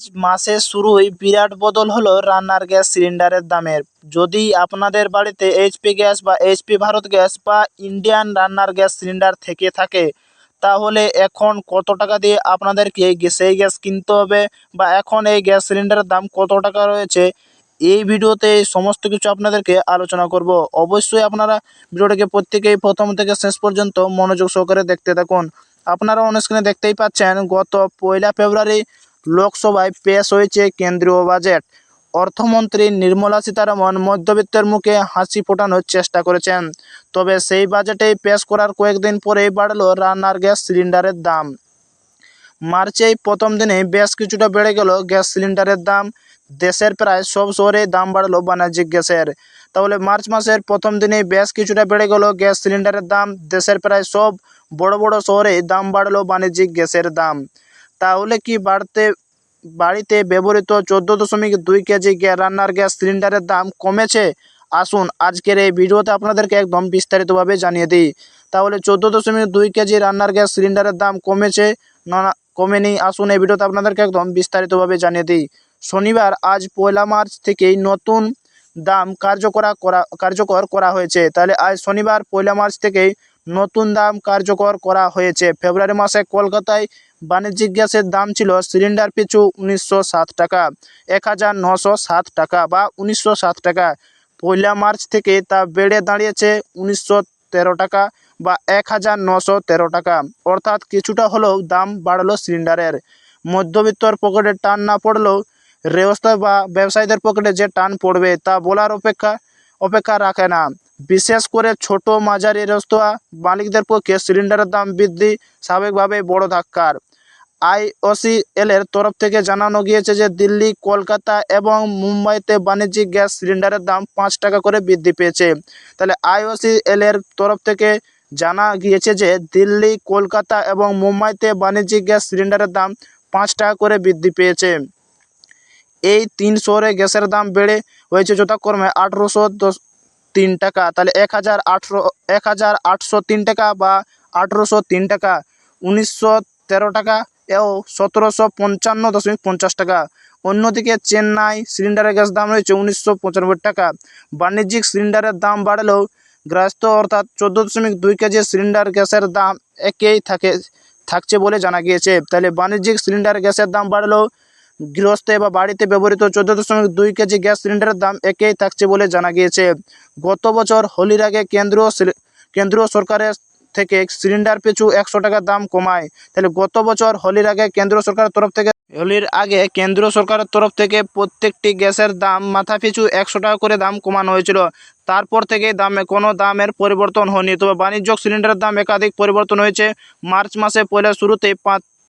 মাসের শুরুই বিরাট বদল হলো রান্নার গ্যাস সিলিন্ডারের দামের। যদি আপনাদের বাড়িতে এইচপি গ্যাস বা এইচপি ভারত গ্যাস বা ইন্ডিয়ান রান্নার গ্যাস সিলিন্ডার থেকে থাকে, তাহলে এখন কত টাকা দিয়ে আপনাদেরকে সেই গ্যাস কিনতে হবে বা এখন এই গ্যাস সিলিন্ডারের দাম কত টাকা রয়েছে, এই ভিডিওতে সমস্ত কিছু আপনাদেরকে আলোচনা করব। অবশ্যই আপনারা ভিডিওটাকে প্রত্যেকেই প্রথম থেকে শেষ পর্যন্ত মনোযোগ সহকারে দেখতে থাকুন। আপনারা অনুষ্ঠানে দেখতেই পাচ্ছেন, গত পয়লা ফেব্রুয়ারি লোকসভায় পেশ হয়েছে কেন্দ্রীয় বাজেট। অর্থমন্ত্রী নির্মলা সীতারামন মধ্যবিত্তের মুখে হাসি ফোটানোর চেষ্টা করেছেন। তবে সেই বাজেটেই পেশ করার কয়েকদিন পরেই বাড়ল রান্নার গ্যাস সিলিন্ডারের দাম। মার্চেই প্রথম দিনে বেশ কিছুটা বেড়ে গেল গ্যাস সিলিন্ডারের দাম। দেশের প্রায় সব শহরেই দাম বাড়লো বাণিজ্যিক গ্যাসের। তাহলে মার্চ মাসের প্রথম দিনেই বেশ কিছুটা বেড়ে গেল গ্যাস সিলিন্ডারের দাম। দেশের প্রায় সব বড় বড় শহরেই দাম বাড়লো বাণিজ্যিক গ্যাসের দাম। তাহলে কি বাড়তে বাড়িতে ব্যবহৃত চোদ্দ দশমিক দুই কেজি রান্নার গ্যাস সিলিন্ডারের দাম কমেছে। আসুন, আজকের এই ভিডিওতে আপনাদেরকে একদম বিস্তারিতভাবে জানিয়ে দিই। তাহলে চোদ্দ দশমিক দুই কেজি রান্নার গ্যাস সিলিন্ডারের দাম কমেছে না কমেনি। আসুন এই ভিডিওতে আপনাদেরকে একদম বিস্তারিতভাবে জানিয়ে দিই। শনিবার, আজ পয়লা মার্চ থেকেই নতুন দাম কার্যকরা করা কার্যকর করা হয়েছে। তাহলে আজ শনিবার, পয়লা মার্চ থেকেই নতুন দাম কার্যকর করা হয়েছে। ফেব্রুয়ারি মাসে কলকাতায় বাণিজ্যিক গ্যাসের দাম ছিল সিলিন্ডার পিছু উনিশশো সাত টাকা, এক হাজার টাকা বা উনিশশো সাত টাকা। পয়লা মার্চ থেকে তা বেড়ে দাঁড়িয়েছে উনিশশো তেরো টাকা বা এক হাজার টাকা। অর্থাৎ কিছুটা হলেও দাম বাড়লো সিলিন্ডারের। মধ্যবিত্তর পকেটে টান না পড়লেও গৃহস্থ বা ব্যবসায়ীদের পকেটে যে টান পড়বে তা বলার অপেক্ষা অপেক্ষা রাখে না। বিশেষ করে ছোট মাঝারি রেস্তোরাঁ মালিকদের পক্ষে সিলিন্ডারের দাম বৃদ্ধি স্বাভাবিকভাবেই বড় ধাক্কার। আইওসিএল এর তরফ থেকে জানানো গিয়েছে যে দিল্লি, কলকাতা এবং মুম্বাইতে বাণিজ্যিক গ্যাস সিলিন্ডারের দাম পাঁচ টাকা করে বৃদ্ধি পেয়েছে। তাহলে আইওসিএল এর তরফ থেকে জানা গিয়েছে যে দিল্লি, কলকাতা এবং মুম্বাইতে বাণিজ্যিক গ্যাস সিলিন্ডারের দাম পাঁচ টাকা করে বৃদ্ধি পেয়েছে। এই তিন শহরে গ্যাসের দাম বেড়ে হয়েছে যথাক্রমে আঠেরোশো দশ তিন টাকা। তাহলে এক হাজার আটশো এক হাজার আটশো তিন টাকা বা আঠেরোশো তিন টাকা, উনিশশো তেরো টাকা ও সতেরোশো পঞ্চান্ন দশমিক পঞ্চাশ টাকা। অন্যদিকে চেন্নাই সিলিন্ডারের গ্যাস দাম রয়েছে উনিশশো পঁচানব্বই টাকা। বাণিজ্যিক সিলিন্ডারের দাম বাড়লেও গ্রাস্ত অর্থাৎ চোদ্দ দশমিক দুই কেজি সিলিন্ডার গ্যাসের দাম একই থাকে, থাকছে বলে জানা গিয়েছে। তাহলে বাণিজ্যিক সিলিন্ডার গ্যাসের দাম বাড়লেও গৃহস্থে বা বাড়িতে ব্যবহৃত চোদ্দ দশমিক দুই কেজি গ্যাস সিলিন্ডারের দাম একই থাকছে বলে জানা গিয়েছে। গত বছর হোলির আগে কেন্দ্রীয় কেন্দ্রীয় সরকারের থেকে সিলিন্ডার পিছু একশো টাকা দাম কমায়। তাহলে গত বছর হোলির আগে কেন্দ্র সরকারের তরফ থেকে, হোলির আগে কেন্দ্র সরকারের তরফ থেকে প্রত্যেকটি গ্যাসের দাম মাথা পিছু একশো টাকা করে দাম কমানো হয়েছিল। তারপর থেকে দামে কোনো দামের পরিবর্তন হয়নি। তবে বাণিজ্যিক সিলিন্ডারের দাম একাধিক পরিবর্তন হয়েছে। মার্চ মাসে পয়লা শুরুতেই পাঁচ